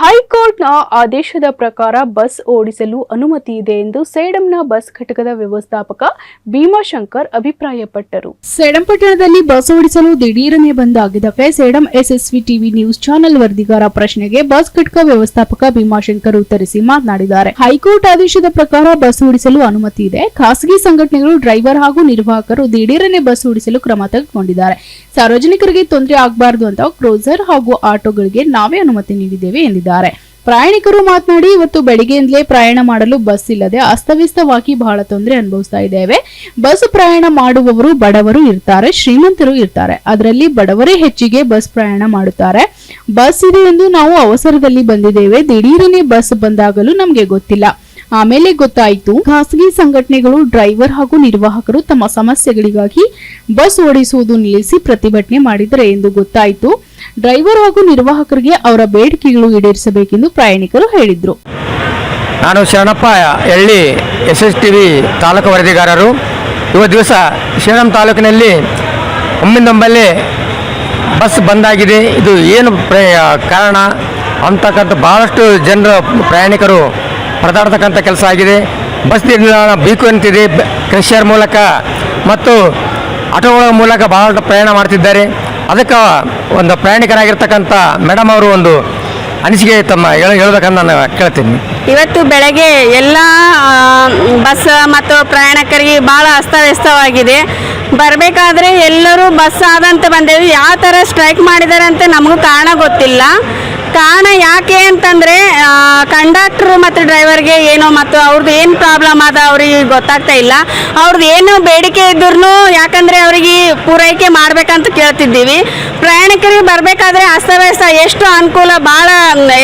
ಹೈಕೋರ್ಟ್ನ ಆದೇಶದ ಪ್ರಕಾರ ಬಸ್ ಓಡಿಸಲು ಅನುಮತಿ ಇದೆ ಎಂದು ಸೇಡಂನ ಬಸ್ ಘಟಕದ ವ್ಯವಸ್ಥಾಪಕ ಭೀಮಾಶಂಕರ್ ಅಭಿಪ್ರಾಯಪಟ್ಟರು. ಸೇಡಂ ಪಟ್ಟಣದಲ್ಲಿ ಬಸ್ ಓಡಿಸಲು ದಿಢೀರನೆ ಬಂದ್ ಆಗಿದ್ದಕ್ಕೆ Sedam SSV TV news channel ವರದಿಗಾರ ಪ್ರಶ್ನೆಗೆ ಬಸ್ ಘಟಕ ವ್ಯವಸ್ಥಾಪಕ ಭೀಮಾಶಂಕರ್ ಉತ್ತರಿಸಿ ಮಾತನಾಡಿದ್ದಾರೆ. ಹೈಕೋರ್ಟ್ ಆದೇಶದ ಪ್ರಕಾರ ಬಸ್ ಓಡಿಸಲು ಅನುಮತಿ ಇದೆ. ಖಾಸಗಿ ಸಂಘಟನೆಗಳು ಡ್ರೈವರ್ ಹಾಗೂ ನಿರ್ವಾಹಕರು ದಿಢೀರನೆ ಬಸ್ ಓಡಿಸಲು ಕ್ರಮ ತೆಗೆದುಕೊಂಡಿದ್ದಾರೆ. ಸಾರ್ವಜನಿಕರಿಗೆ ತೊಂದರೆ ಆಗಬಾರದು ಅಂತ ಕ್ರೋಸರ್ ಹಾಗೂ ಆಟೋಗಳಿಗೆ ನಾವೇ ಅನುಮತಿ ನೀಡಿದ್ದೇವೆ ಎಂದಿದ್ದಾರೆ. ಪ್ರಯಾಣಿಕರು ಮಾತನಾಡಿ, ಇವತ್ತು ಬೆಳಿಗ್ಗೆಯಿಂದಲೇ ಪ್ರಯಾಣ ಮಾಡಲು ಬಸ್ ಇಲ್ಲದೆ ಅಸ್ತವ್ಯಸ್ತವಾಗಿ ಬಹಳ ತೊಂದರೆ ಅನುಭವಿಸ್ತಾ ಇದ್ದೇವೆ. ಬಸ್ ಪ್ರಯಾಣ ಮಾಡುವವರು ಬಡವರು ಇರ್ತಾರೆ, ಶ್ರೀಮಂತರು ಇರ್ತಾರೆ. ಅದರಲ್ಲಿ ಬಡವರೇ ಹೆಚ್ಚಿಗೆ ಬಸ್ ಪ್ರಯಾಣ ಮಾಡುತ್ತಾರೆ. ಬಸ್ ಇದೆ ಎಂದು ನಾವು ಅವಸರದಲ್ಲಿ ಬಂದಿದ್ದೇವೆ. ದಿಢೀರನೆ ಬಸ್ ಬಂದಾಗಲೂ ನಮಗೆ ಗೊತ್ತಿಲ್ಲ. ಆಮೇಲೆ ಗೊತ್ತಾಯಿತು, ಖಾಸಗಿ ಸಂಘಟನೆಗಳು, ಡ್ರೈವರ್ ಹಾಗೂ ನಿರ್ವಾಹಕರು ತಮ್ಮ ಸಮಸ್ಯೆಗಳಿಗಾಗಿ ಬಸ್ ಓಡಿಸುವುದು ನಿಲ್ಲಿಸಿ ಪ್ರತಿಭಟನೆ ಮಾಡಿದರೆ ಎಂದು ಗೊತ್ತಾಯಿತು. ಡ್ರೈವರ್ ಹಾಗೂ ನಿರ್ವಾಹಕರಿಗೆ ಅವರ ಬೇಡಿಕೆಗಳು ಈಡೇರಿಸಬೇಕೆಂದು ಪ್ರಯಾಣಿಕರು ಹೇಳಿದರು. ನಾನು Sharanappa, Elli S S T V taluk ವರದಿಗಾರರು. ಇವತ್ತು ದಿವಸ ಶ್ರೀರಾಮ್ ತಾಲೂಕಿನಲ್ಲಿ ಒಮ್ಮಿಂದೊಮ್ಮಲ್ಲಿ ಬಸ್ ಬಂದಾಗಿದೆ. ಇದು ಏನು ಪ್ರ ಕಾರಣ ಅಂತಕ್ಕಂಥ ಭಾಳಷ್ಟು ಜನರು ಪ್ರಯಾಣಿಕರು ಪರದಾಡ್ತಕ್ಕಂಥ ಕೆಲಸ ಆಗಿದೆ. ಬಸ್ ನಿಲ್ದಾಣ ಬೀಕು ಅಂತಿದೆ. ಕ್ರಷರ್ ಮೂಲಕ ಮತ್ತು ಆಟೋಗಳ ಮೂಲಕ ಭಾಳ ಪ್ರಯಾಣ ಮಾಡ್ತಿದ್ದಾರೆ. ಅದಕ್ಕೆ ಒಂದು ಪ್ರಯಾಣಿಕರಾಗಿರ್ತಕ್ಕಂಥ ಮೇಡಮ್ ಅವರು ಒಂದು ಅನಿಸಿಕೆ ತಮ್ಮ ಹೇಳ ಹೇಳ್ಬೇಕಂತ ನಾನು ಕೇಳ್ತೀನಿ. ಇವತ್ತು ಬೆಳಗ್ಗೆ ಎಲ್ಲ ಬಸ್ ಮತ್ತು ಪ್ರಯಾಣಿಕರಿಗೆ ಭಾಳ ಅಸ್ತವ್ಯಸ್ತವಾಗಿದೆ. ಬರಬೇಕಾದ್ರೆ ಎಲ್ಲರೂ ಬಸ್ ಆದಂತ ಬಂದೇವಿ ಯಾವ ಥರ ಸ್ಟ್ರೈಕ್ ಮಾಡಿದ್ದಾರೆ ಅಂತ ನಮಗೂ ಕಾರಣ ಗೊತ್ತಿಲ್ಲ. ಕಾರಣ ಯಾಕೆ ಅಂತಂದರೆ ಕಂಡಕ್ಟ್ರು ಮತ್ತು ಡ್ರೈವರ್ಗೆ ಏನೋ ಮತ್ತು ಅವ್ರದ್ದು ಏನು ಪ್ರಾಬ್ಲಮ್ ಅದ ಅವ್ರಿಗೆ ಗೊತ್ತಾಗ್ತಾ ಇಲ್ಲ. ಅವ್ರದ್ದು ಏನು ಬೇಡಿಕೆ ಇದ್ರೂ ಯಾಕಂದರೆ ಅವರಿಗೆ ಪೂರೈಕೆ ಮಾಡ್ಬೇಕಂತ ಕೇಳ್ತಿದ್ದೀವಿ. ಪ್ರಯಾಣಿಕರಿಗೆ ಬರಬೇಕಾದ್ರೆ ಅಸ್ತವ್ಯಸ್ತ, ಎಷ್ಟು ಅನುಕೂಲ, ಭಾಳ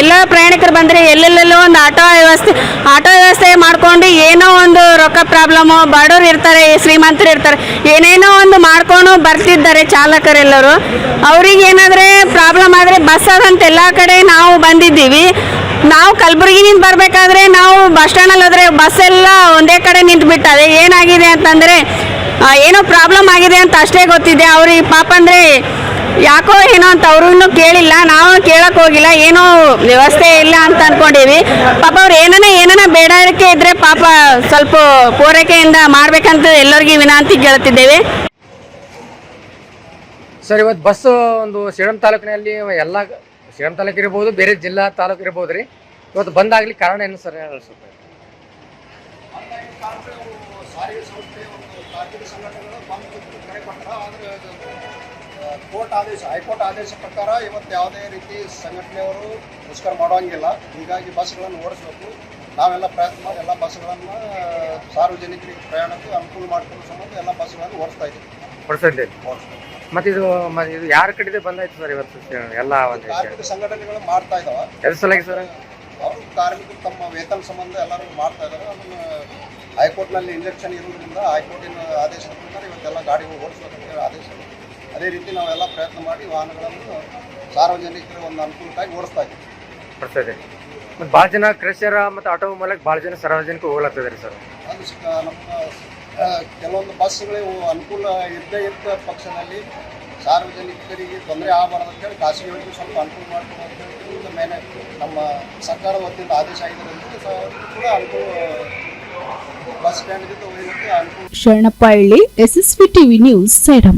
ಎಲ್ಲ ಪ್ರಯಾಣಿಕರು ಬಂದರೆ ಎಲ್ಲೆಲ್ಲೆಲ್ಲೋ ಒಂದು ಆಟೋ ವ್ಯವಸ್ಥೆ ಆಟೋ ವ್ಯವಸ್ಥೆ ಮಾಡ್ಕೊಂಡು ಏನೋ ಒಂದು ರೊಕ್ಕ ಪ್ರಾಬ್ಲಮ್ಮು ಬಡವ್ರು ಇರ್ತಾರೆ, ಶ್ರೀಮಂತರು ಇರ್ತಾರೆ, ಏನೇನೋ ಒಂದು ಮಾಡ್ಕೊಂಡು ಬರ್ತಿದ್ದಾರೆ ಚಾಲಕರೆಲ್ಲರೂ. ಅವ್ರಿಗೆ ಏನಾದರೆ ಪ್ರಾಬ್ಲಮ್ ಆದರೆ ಬಸ್ ಅದಂತ ಎಲ್ಲ ಕಡೆ ನಾವು ಬಂದಿದ್ದೀವಿ. ನಾವು ಕಲಬುರಗಿನಿಂದ ಬರಬೇಕಾದ್ರೆ ನಾವು ಬಸ್ ಸ್ಟ್ಯಾಂಡಲ್ಲಿ ಹೋದರೆ ಬಸ್ ಎಲ್ಲ ಒಂದೇ ಕಡೆ ನಿಂತು ಬಿಟ್ಟವೆ ಏನಾಗಿದೆ ಅಂತಂದರೆ ಏನೋ ಪ್ರಾಬ್ಲಮ್ ಆಗಿದೆ ಅಂತ ಅಷ್ಟೇ ಗೊತ್ತಿದೆ. ಅವ್ರಿಗೆ ಪಾಪ ಅಂದರೆ ಯಾಕೋ ಏನೋ ಅಂತ ಅವರು ಇನ್ನೂ ಕೇಳಿಲ್ಲ. ನಾವು ಕೇಳಕ್ಕೆ ಹೋಗಿಲ್ಲ. ಏನೋ ವ್ಯವಸ್ಥೆ ಇಲ್ಲ ಅಂತ ಅನ್ಕೊಂಡಿವಿ ಪಾಪ ಅವ್ರು ಏನನ ಏನನ ಬೇಡಕ್ಕೆ ಇದ್ದರೆ ಪಾಪ ಸ್ವಲ್ಪ ಪೂರೈಕೆಯಿಂದ ಮಾಡಬೇಕಂತ ಎಲ್ಲರಿಗೂ ವಿನಂತಿ ಕೇಳ್ತಿದ್ದೇವೆ. ಸರ್ ಇವತ್ತು ಬಸ್ ಒಂದು ಶ್ರೀರಾಮ್ ತಾಲೂಕಿನಲ್ಲಿ ಎಲ್ಲ ಶ್ರೀರಾಮ್ ತಾಲೂಕು ಇರ್ಬೋದು ಬೇರೆ ಜಿಲ್ಲಾ ತಾಲೂಕು ಇರ್ಬೋದು ರೀ. ಇವತ್ತು ಬಂದಾಗಲಿ ಕಾರಣ ಏನು ಸರ್? ಹೇಳಿ ಸ್ವಲ್ಪ ಕೋರ್ಟ್ ಆದೇಶ ಹೈಕೋರ್ಟ್ ಆದೇಶ ಪ್ರಕಾರ ಇವತ್ತು ಯಾವುದೇ ರೀತಿ ಸಂಘಟನೆಯವರು ಮುಷ್ಕರ ಮಾಡೋಂಗಿಲ್ಲ ಹೀಗಾಗಿ ಬಸ್ಗಳನ್ನು ಓಡಿಸಬೇಕು. ನಾವೆಲ್ಲ ಪ್ರಯತ್ನ ಮಾಡಿ ಎಲ್ಲ ಬಸ್ಗಳನ್ನು ಸಾರ್ವಜನಿಕರಿಗೆ ಪ್ರಯಾಣಕ್ಕೆ ಅನುಕೂಲ ಮಾಡಿಕೊಳ್ಳೋ ಸಂಬಂಧ ಎಲ್ಲ ಬಸ್ಗಳನ್ನು ಓಡಿಸ್ತಾ ಇದ್ದೀವಿ. ಓಡಿಸ್ತಾ ಇದ್ದೀವಿ. ಮತ್ತೆ ಇದು ಮ- ಇದು ಯಾರ ಕಡೆದೆ ಬಂದಾಯ್ತು ಸರ್ ಇವತ್ತು ಎಲ್ಲ ಒಂದು ಕಾರ್ಮಿಕ ಸಂಘಟನೆಗಳು ಮಾಡ್ತಾ ಇದ್ದಾವೆ ಎದ್ರ ಸಲಾಗಿ ಸರ್? ಅವರು ಕಾರ್ಮಿಕರು ತಮ್ಮ ವೇತನ ಸಂಬಂಧ ಎಲ್ಲರೂ ಮಾಡ್ತಾ ಇದ್ದಾರೆ ಅದನ್ನು ಹೈಕೋರ್ಟ್ನಲ್ಲಿ ಇಂಜೆಕ್ಷನ್ ಇರುವುದರಿಂದ ಹೈಕೋರ್ಟಿನ ಆದೇಶದ ಪ್ರಕಾರ ಇವತ್ತೆಲ್ಲ ಗಾಡಿಗಳು ಓಡಿಸ್ಬೇಕಂತ ಆದೇಶ. ಇದೆ. ಅದೇ ರೀತಿ ನಾವೆಲ್ಲ ಪ್ರಯತ್ನ ಮಾಡಿ ವಾಹನಗಳನ್ನು ಸಾರ್ವಜನಿಕರ ಒಂದು ಅನುಕೂಲಕ್ಕಾಗಿ ಓಡಿಸ್ತಾ ಇದ್ದೀವಿ. ಬರ್ತದೆ ಮತ್ತು ಭಾಳ ಜನ ಕ್ರಷರ ಮತ್ತು ಆಟೋ ಮೂಲಕ ಭಾಳ ಜನ ಸಾರ್ವಜನಿಕ ಹೋಗ್ಲತ್ತಿದ್ದಾರೆ ಸರ್. ಅದು ಸ- ನಮ್ಮ ಕೆಲವೊಂದು ಬಸ್ಗಳು ಅನುಕೂಲ ಇದ್ದೇ ಇದ್ದ ಪಕ್ಷದಲ್ಲಿ. ಸಾರ್ವಜನಿಕರಿಗೆ ತೊಂದರೆ ಆಗಬಾರ್ದು ಅಂತೇಳಿ ಖಾಸಗಿಯವರಿಗೆ ಸ್ವಲ್ಪ ಅನುಕೂಲ ಮಾಡ್ಕೊಂಡು ಅಂತ ಮೇಲೆ ನಮ್ಮ ಸರ್ಕಾರದ ವತಿಯಿಂದ ಆದೇಶ ಆಗಿದೆ ಅಂತ ಕೂಡ ಅನುಕೂಲ ಬಸ್ ಸ್ಟ್ಯಾಂಡ್ಗಿಂತ ಅನುಕೂಲ Sharanappa S SSV TV news, Sedam.